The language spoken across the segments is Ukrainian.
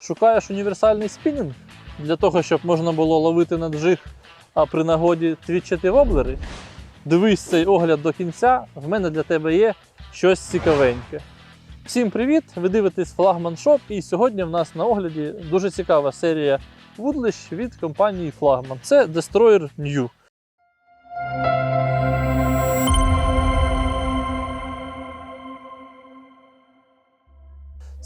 Шукаєш універсальний спінінг для того, щоб можна було ловити на джиг, а при нагоді твічити воблери. Дивись цей огляд до кінця. В мене для тебе є щось цікавеньке. Всім привіт! Ви дивитесь Флагман Шоп, і сьогодні в нас на огляді дуже цікава серія вудлищ від компанії Флагман. Це Destroyer New.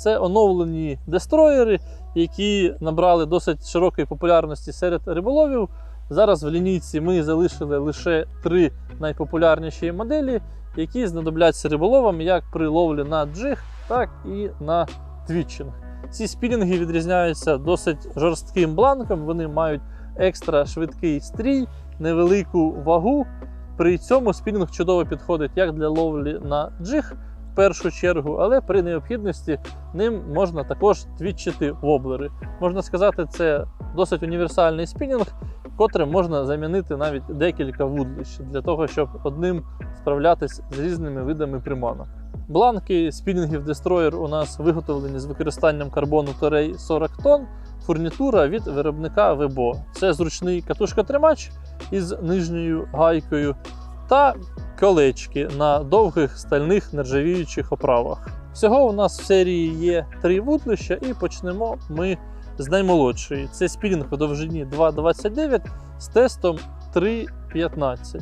Це оновлені дестроєри, які набрали досить широкої популярності серед риболовів. Зараз в лінійці ми залишили лише три найпопулярніші моделі, які знадобляться риболовам як при ловлі на джиг, так і на твітчинг. Ці спінінги відрізняються досить жорстким бланком, вони мають екстра швидкий стрій, невелику вагу. При цьому спінінг чудово підходить як для ловлі на джиг в першу чергу, але при необхідності ним можна також твітчити воблери. Можна сказати, це досить універсальний спінінг, котрим можна замінити навіть декілька вудлищ для того, щоб одним справлятись з різними видами приманок. Бланки спінінгів Destroyer у нас виготовлені з використанням карбону Торей 40 тонн, фурнітура від виробника Webo. Це зручний катушкотримач із нижньою гайкою та колечки на довгих стальних нержавіючих оправах. Всього у нас в серії є три вудлища, і почнемо ми з наймолодшої. Це спінінг у довжині 2,29 з тестом 3,15.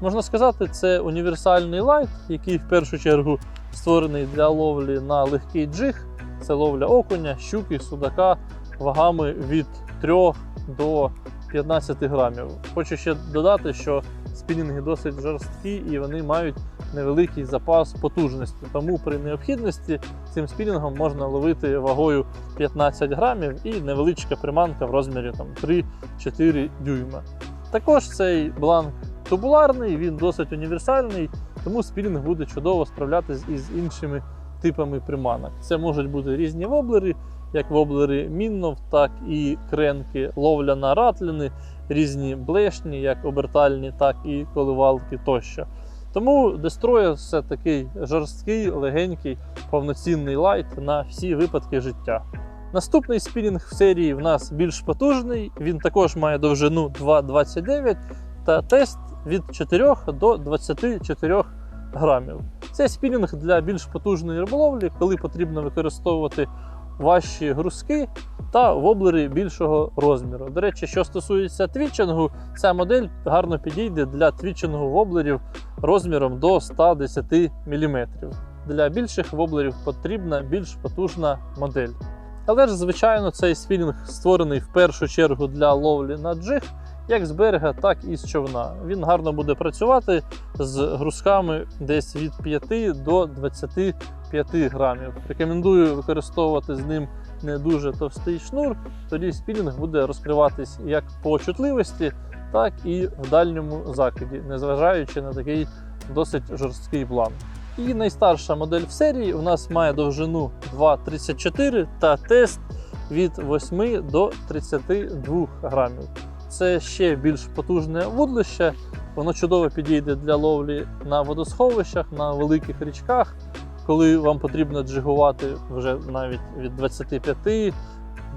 Можна сказати, це універсальний лайт, який в першу чергу створений для ловлі на легкий джиг. Це ловля окуня, щуки, судака вагами від 3 до 15 грамів. Хочу ще додати, що спінінги досить жорсткі і вони мають невеликий запас потужності. Тому при необхідності цим спінінгом можна ловити вагою 15 грамів і невеличка приманка в розмірі 3-4 дюйма. Також цей бланк тубуларний, він досить універсальний, тому спінінг буде чудово справлятися із іншими типами приманок. Це можуть бути різні воблери, як воблери Міннов, так і кренки, ловля на ратліни, різні блешні, як обертальні, так і коливалки тощо. Тому Destroyer це такий жорсткий, легенький, повноцінний лайт на всі випадки життя. Наступний спінінг в серії в нас більш потужний. Він також має довжину 2,29 та тест від 4 до 24 грамів. Це спінінг для більш потужної риболовлі, коли потрібно використовувати важчі грузки та воблери більшого розміру. До речі, що стосується твітчингу, ця модель гарно підійде для твітчингу воблерів розміром до 110 мм. Для більших воблерів потрібна більш потужна модель. Але ж, звичайно, цей спінінг створений в першу чергу для ловлі на джиг, як з берега, так і з човна. Він гарно буде працювати з грузками десь від 5 до 25 грамів. Рекомендую використовувати з ним не дуже товстий шнур, тоді спінінг буде розкриватись як по чутливості, так і в дальньому закиді, незважаючи на такий досить жорсткий бланк. І найстарша модель в серії у нас має довжину 2,34 та тест від 8 до 32 грамів. Це ще більш потужне вудлище, воно чудово підійде для ловлі на водосховищах, на великих річках, коли вам потрібно джигувати вже навіть від 25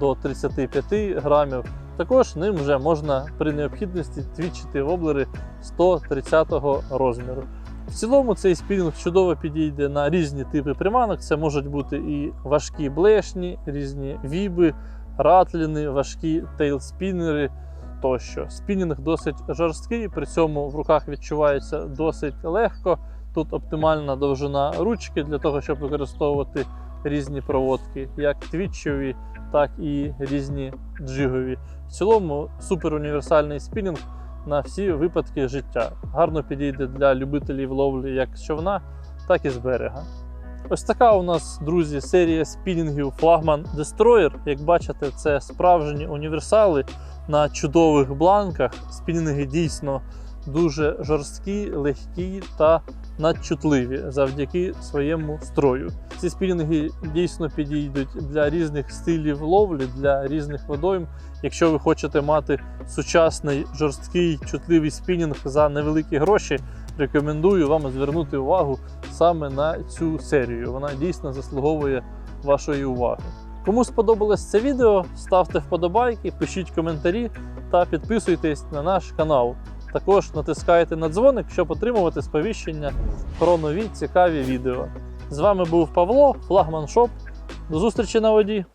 до 35 грамів. Також ним вже можна при необхідності твічити воблери 130 розміру. В цілому цей спінінг чудово підійде на різні типи приманок. Це можуть бути і важкі блешні, різні віби, ратліни, важкі тейлспінери тощо. Спінінг досить жорсткий, при цьому в руках відчувається досить легко. Тут оптимальна довжина ручки для того, щоб використовувати різні проводки, як твітчові, так і різні джигові. В цілому супер універсальний спінінг на всі випадки життя. Гарно підійде для любителів ловлі як з човна, так і з берега. Ось така у нас, друзі, серія спінінгів Flagman Destroyer. Як бачите, це справжні універсали на чудових бланках. Спінінги дійсно дуже жорсткі, легкі та надчутливі завдяки своєму строю. Ці спінінги дійсно підійдуть для різних стилів ловлі, для різних водойм. Якщо ви хочете мати сучасний жорсткий чутливий спінінг за невеликі гроші, рекомендую вам звернути увагу саме на цю серію. Вона дійсно заслуговує вашої уваги. Кому сподобалось це відео, ставте вподобайки, пишіть коментарі та підписуйтесь на наш канал. Також натискайте на дзвоник, щоб отримувати сповіщення про нові цікаві відео. З вами був Павло, флагман Шоп. До зустрічі на воді!